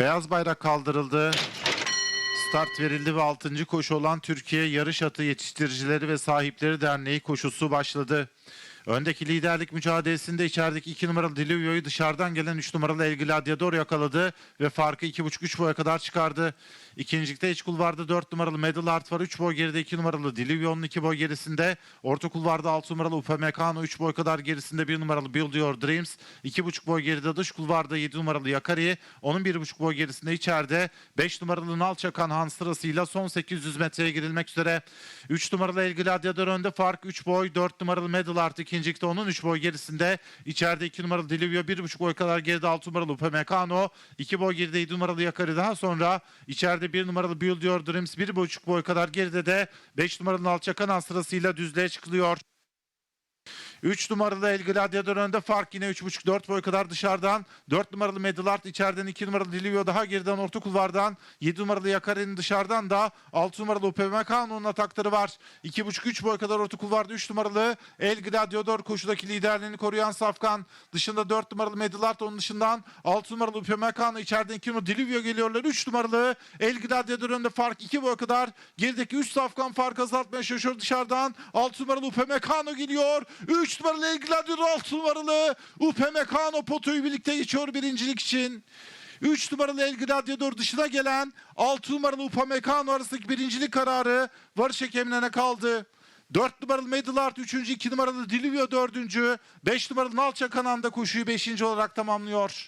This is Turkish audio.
Beyaz bayrak kaldırıldı. Start verildi ve 6. koşu olan Türkiye Yarış Atı Yetiştiricileri ve Sahipleri Derneği koşusu başladı. Öndeki liderlik mücadelesinde içerideki 2 numaralı Dilivio'yu dışarıdan gelen 3 numaralı El Gladiador yakaladı ve farkı 2.5-3 boya kadar çıkardı. İkincilikte iç kulvarda 4 numaralı Medal Art var. 3 boy geride 2 numaralı Dilivio'nun 2 boy gerisinde. Orta kulvarda 6 numaralı Upamecano 3 boy kadar gerisinde 1 numaralı Build Your Dreams. 2.5 boy geride dış kulvarda 7 numaralı Yakari. Onun 1.5 boy gerisinde içeride 5 numaralı Nalçakan Han sırasıyla son 800 metreye girilmek üzere. 3 numaralı El Gladiador önde fark 3 boy. 4 numaralı Medal Art ikincilikte onun 3 boy gerisinde. İçeride 2 numaralı Dilivio 1.5 boy kadar geride 6 numaralı Upamecano. 2 boy geride 7 numaralı Yakari daha sonra içeride 1 numaralı Build Your Dreams 1.5 boy kadar geride de 5 numaralı Nalçakan Han sırasıyla düzlüğe çıkılıyor. 3 numaralı El Gladiador önde fark yine 3.5-4 boy kadar dışarıdan. 4 numaralı Medalart içeriden 2 numaralı Dilivio daha geriden orta kulvardan. 7 numaralı Yakari'nin dışarıdan da 6 numaralı Upamecano'nun atakları var. 2.5-3 boy kadar orta kulvarda 3 numaralı El Gladiador koşudaki liderliğini koruyan Safkan. Dışında 4 numaralı Medalart onun dışından 6 numaralı Upamecano içeriden 2 numaralı Dilivio geliyorlar. 3 numaralı El Gladiador önde fark 2 boy kadar. Gerideki 3 Safkan fark azaltmaya çalışıyor dışarıdan. 6 numaralı Upamecano geliyor. 3 numaralı El Gladiador 6 numaralı Upamecano potoyu birlikte geçiyor birincilik için. 3 numaralı El Gladiador dışına gelen 6 numaralı Upamecano arasındaki birincilik kararı varış hakemlerine kaldı. 4 numaralı Medalart 3. 2 numaralı Dilivio 4. 5 numaralı Nalçakan da koşuyu 5. olarak tamamlıyor.